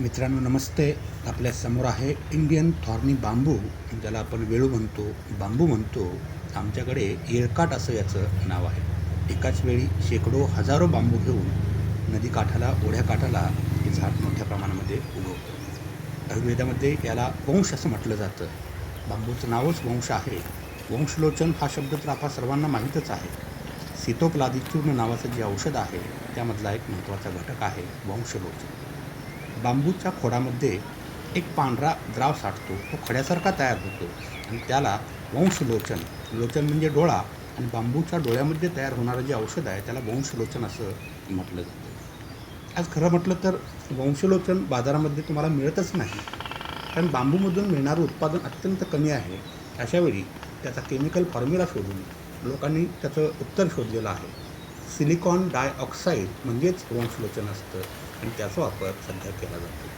मित्रांनो नमस्ते. आपल्यासमोर आहे इंडियन थॉर्नी बांबू ज्याला आपण वेळू म्हणतो बांबू म्हणतो. आमच्याकडे येळकाट असं याचं नाव आहे. एकाच वेळी शेकडो हजारो बांबू घेऊन नदीकाठाला ओढ्याकाठाला हे झाड मोठ्या प्रमाणामध्ये उगवतं. आयुर्वेदामध्ये याला वंश असं म्हटलं जातं. बांबूचं नावच वंश आहे. वंशलोचन हा शब्द तर आपल्या सर्वांना माहीतच आहे. सीतोपलादिचूर्ण नावाचं जे औषध आहे त्यामधला एक महत्त्वाचा घटक आहे वंशलोचन. बांबूच्या खोडामध्ये एक पांढरा द्राव साठतो. तो खड्यासारखा तयार होतो आणि त्याला वंशलोचन. लोचन म्हणजे डोळा आणि बांबूच्या डोळ्यामध्ये तयार होणारं जे औषध आहे त्याला वंशलोचन असं म्हटलं जातं. आज खरं म्हटलं तर वंशलोचन बाजारामध्ये तुम्हाला मिळतच नाही. कारण बांबूमधून मिळणारं उत्पादन अत्यंत कमी आहे. अशावेळी त्याचा केमिकल फॉर्म्युला शोधून लोकांनी त्याचं उत्तर शोधलेलं आहे. सिलिकॉन डायऑक्साईड म्हणजेच वंशलोचन असतं आणि त्याचा वापर सध्या केला जातो.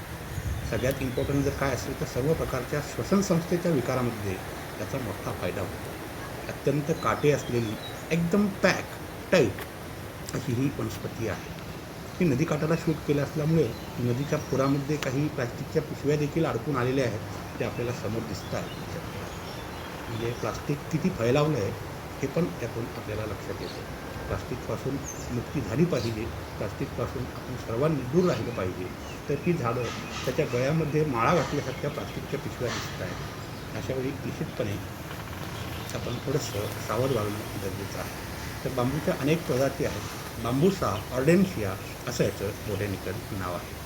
सगळ्यात इम्पॉर्टंट जर काय असेल तर सर्व प्रकारच्या श्वसन संस्थेच्या विकारामध्ये त्याचा मोठा फायदा होतो. अत्यंत काटे असलेली एकदम पॅक टाईट अशी ही वनस्पती आहे. ही नदीकाठाला शूट केलं असल्यामुळे नदीच्या पुरामध्ये काही प्लास्टिकच्या पिशव्या देखील अडकून आलेल्या आहेत ते आपल्याला समोर दिसत आहेत. म्हणजे प्लास्टिक किती फैलावलं आहे हे पण त्यातून आपल्याला लक्षात येतं. प्लास्टिकपासून मुक्ती झाली पाहिजे प्लास्टिकपासून आपण सर्वांनी दूर राहिलं पाहिजे. तर ती झाडं त्याच्या गळ्यामध्ये माळा घातल्यासारख्या प्लास्टिकच्या पिशव्या दिसत आहेत. अशावेळी निश्चितपणे आपण थोडंसं सावध वागणं गरजेचं आहे. तर बांबूच्या अनेक प्रजाती आहेत. बांबूसा ऑर्डेन्शिया असं याचं बोटॅनिकल नाव आहे.